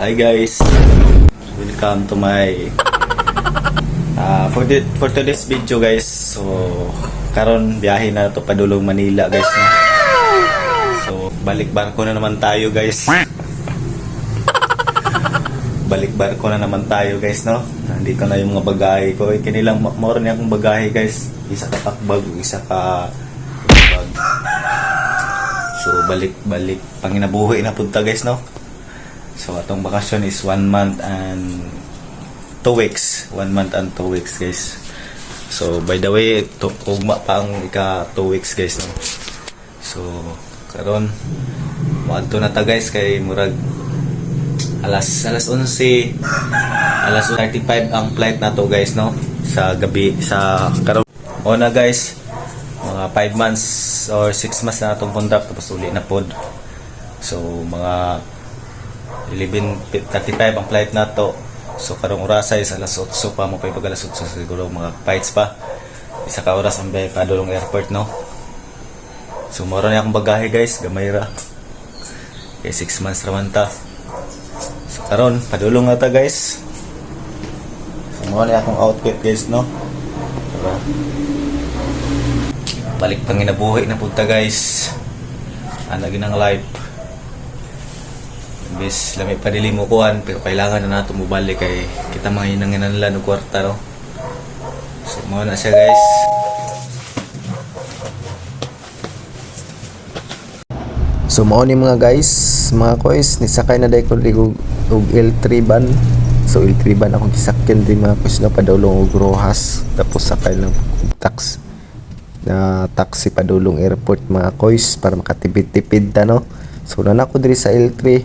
Hi guys, welcome to my uh, for the, for today's video guys. So karon biyahe na to padulong Manila guys. So balik barko na naman tayo guys. Balik barko na naman tayo guys no. Nandito na yung mga bagahe ko. Eh, kinilang more niya akong bagahe guys. Isa ka takbag, isa ka. So balik balik panginabuhi na punta guys no. So atong bakasyon is one month and two weeks. One month and two weeks guys. So by the way, to, ugma pa ang ika two weeks guys no. So karon moadto na ta guys kay murag alas alas 11 alas 35 ang flight na to guys no sa gabi sa karon una guys mga 5 months or 6 months na itong conduct tapos uli na pod so mga 11.35 ang flight na to. So karong orasa is alas 8 pa mo pa pag alas 8 siguro mga fights pa. Isa ka oras ang biyahe padulong airport no? So moro na akong bagahe guys. Gamay ra. Kay 6 months raman ta. So karon padulong na ta guys. So moro na akong outfit guys no? Tara. balik pang inabuhi na punta guys. Ana ginang life Bis lami pa dili mo kuan pero kailangan na nato mo balik kay kita mga inanginanlan og kwarta no. So mo na siya guys. So mao ni mga guys, mga kois, nisakay na dai ko og L3 ban. So L3 ban akong gisakyan din mga kois na padulong og Rojas tapos sakay lang tax na taxi padulong airport mga kois para makatipid-tipid ta no. So na ko diri sa L3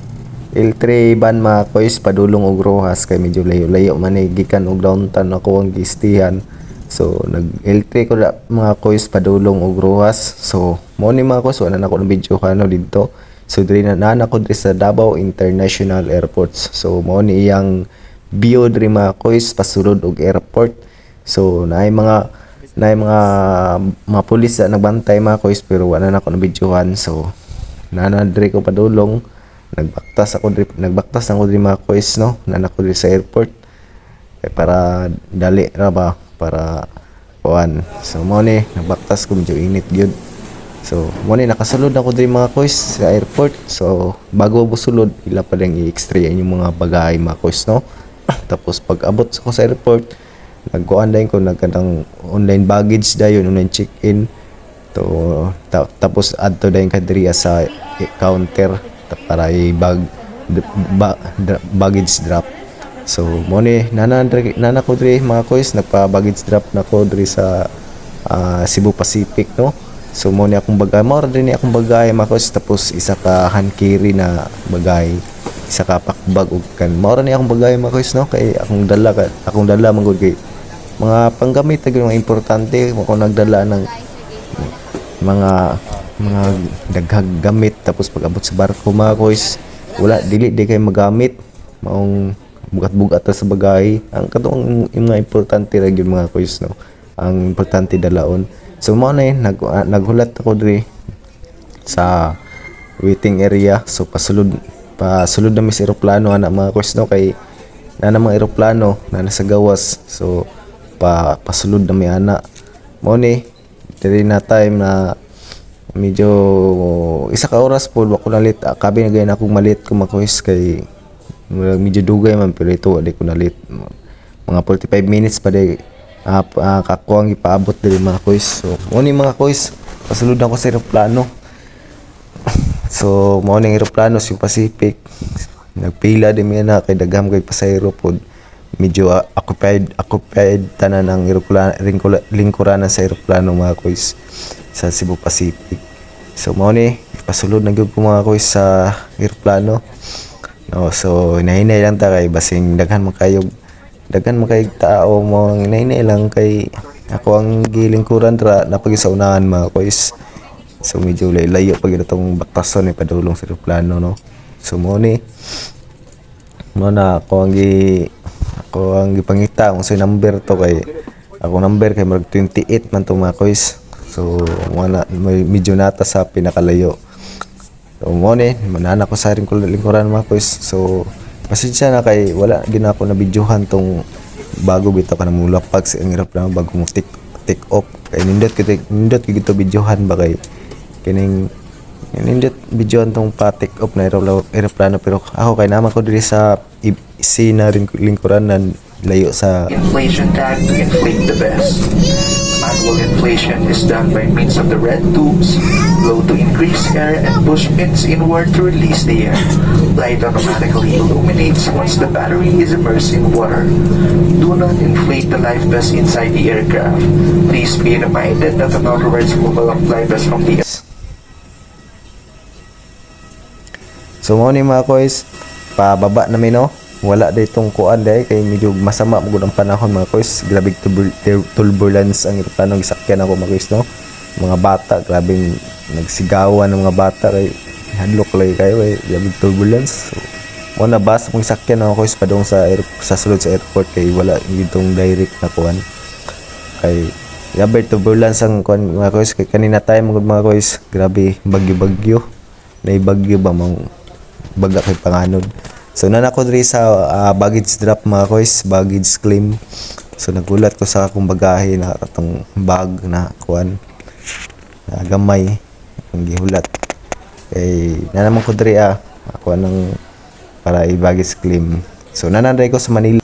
L3 ban mga kois padulong og Rojas kay medyo layo-layo man eh, gikan og downtown ako ang gistihan. So nag L3 ko na mga kois padulong og Rojas. So mo ni mga kois wala na ako ng video kano dito. So diri na nana ko diri sa Davao International Airports. So mo ni iyang view diri mga kois pasulod og airport. So naay mga naay mga mga pulis na nagbantay mga kois pero wala na ako ng videohan. So nana diri ko padulong nagbaktas ako diri nagbaktas ako diri mga kois no? Nana ko diri sa airport. Eh, para dali ra ba? Para kuan so mo ni nagbaktas ko medyo init gyud. So mo ni nakasulod ako diri mga kois sa airport. So bago mo sulod ila pa lang i-extra yung mga bagay mga kois no? Tapos pag abot ko sa airport nagkuan din ko nagkadang online baggage dayon online check-in. To ta- tapos adto dayon ka diri sa counter para i-bag baggage drop. So mo ni nana nana ko diri mga kois nagpa baggage drop na ko diri sa ah, Cebu Pacific no? So mo ni akong bagay mo ni akong bagay mga kois tapos isa ka hand carry na bagay isa ka pakbag ug kan. Mo ni akong bagay mga kois no? Kay akong dala ka akong dala man gud kay mga panggamit na mga importante mo ko nagdala ng mga mga daghag gamit tapos pag abot sa barko mga kois wala dili di kay magamit. Maong bugat-bugat sa bagay. Ang katong mga importante ra gyud mga kois no? Ang importante dalaon. So mo na nag, ah, naghulat ako diri sa waiting area. So pasulod pasulod na mi sa eroplano ana mga kois no? Kay na mga eroplano na nasa gawas. So pa pasulod na mi ana. Mo ni diri na time na medyo isa ka oras po ako nalit Ah, kabi na gayon akong malit ko makuhis kay medyo dugay man pero ito wala ko nalit mga 45 minutes pa day uh, uh, kakuang ipaabot diri mga kuis so mo ni mga kuis pasulod ako sa eroplano. So mo ni eroplano si Pacific. Nagpila din mi na kay dagham kay pasahero pod medyo uh, occupied occupied tanan ng eroplano lingkuranan sa eroplano mga kuis sa Cebu Pacific. So mo ni pasulod na gyud ko mga kuis sa eroplano no so hinahinay lang ta kay basing daghan man kayo daghan man kay tao mo hinahinay lang kay ako ang gilingkuran tra napagi sa unahan mga kuis so medyo layo pag itong baktason ni padulong sa eroplano no? So mo ni mo na ako ang gi ako ang gipangita kung sa number to kay ako number kay mag 28 man to mga kuis so wala may medyo nata sa pinakalayo. So mo ni manana ko sa rin ko lingkuran mga kuis so pasensya na kay wala gina ako na videohan tong bago bitaw ka na mula pag ang hirap na bago mo take take off kay nindot kita nindot gito videohan ba kay kining nindot videohan tong pa take off na aeroplano, pero ako kay naman ko diri sa scene rin lingkuran na layo sa inflation tag inflate the best. Manual inflation is done by means of the red tubes, blow to increase air and push pins inward to release the air. Light automatically illuminates once the battery is immersed in water. Do not inflate the life vest inside the aircraft. Please be reminded that an removal of life vest from the So mo ni mga koys, pababa na mi no. Wala day tong kuan day kay medyo masama mo ang panahon mga koys. Grabe turbul- tur- turbulence ang eroplano gisakyan ako mga koys no. Mga bata, grabing nagsigawan ng mga bata kay hadlok lay kayo kay grabe turbulence. So, mo na bus mong sakyan ako koys padong sa air, sa sulod sa airport kay wala gitong direct na kuan. Kay grabe turbulence ang kuan mga koys kay kanina tayo mga koys grabe bagyo-bagyo. Naibagyo ba mong baga kay panganod. So nana ko diri sa ah, baggage drop mga koys, baggage claim. So nagulat ko sa akong bagahe na katong bag na kuan na gamay ang gihulat. Kay nanaman ko diri ah ako nang para i-baggage claim. So nananday ko sa Manila